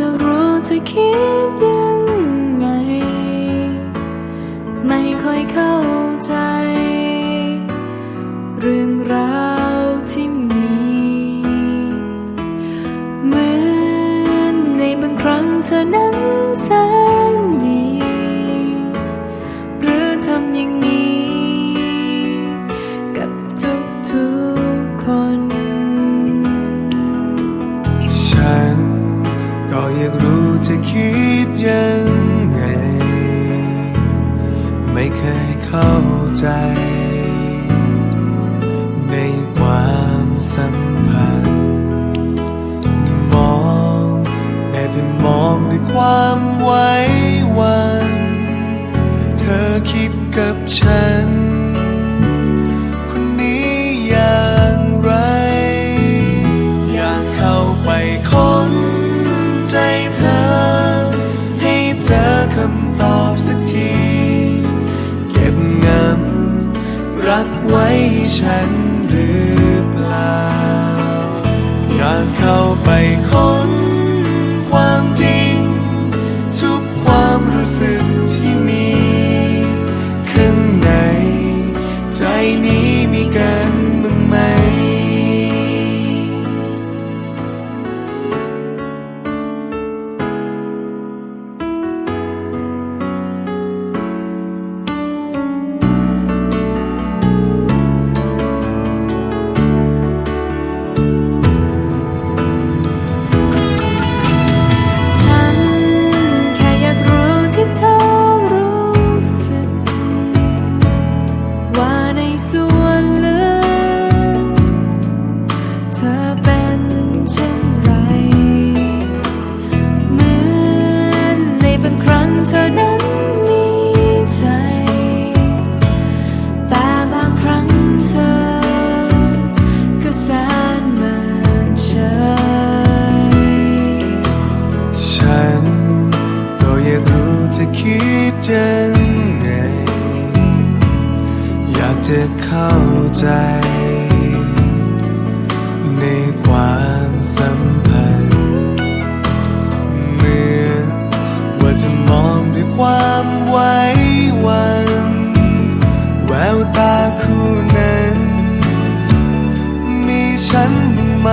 จะรู้จะคิดยังไง ไม่ค่อยเข้าใจ เรื่องราวที่มีเหมือนในบางครั้งเธอนั้นแสน ก็อยากรู้จะคิดยังไง ไม่เคยเข้าใจ ในความสัมพันธ์มองได้แต่มองด้วยความไว้วัน เธอคิดกับฉัน ฉันหรือเปล่าอยากเข้าไป ยังไง อยากจะเข้าใจ ในความสัมพันธ์เหมือนว่าจะมองด้วยความไว้วันแววตาคู่นั้น มีฉันบ้างไหม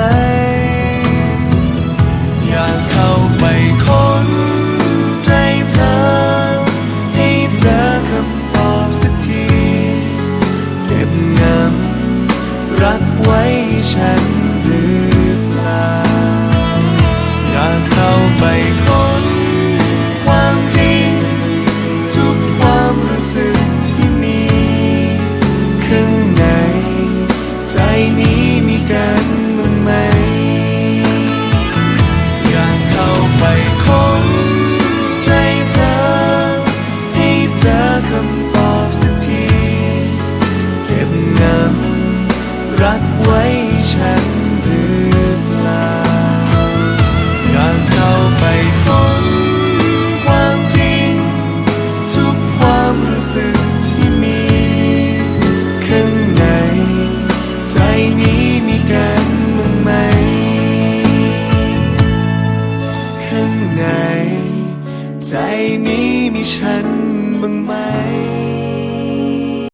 ไหน ใจนี้มีฉันบ้างไหม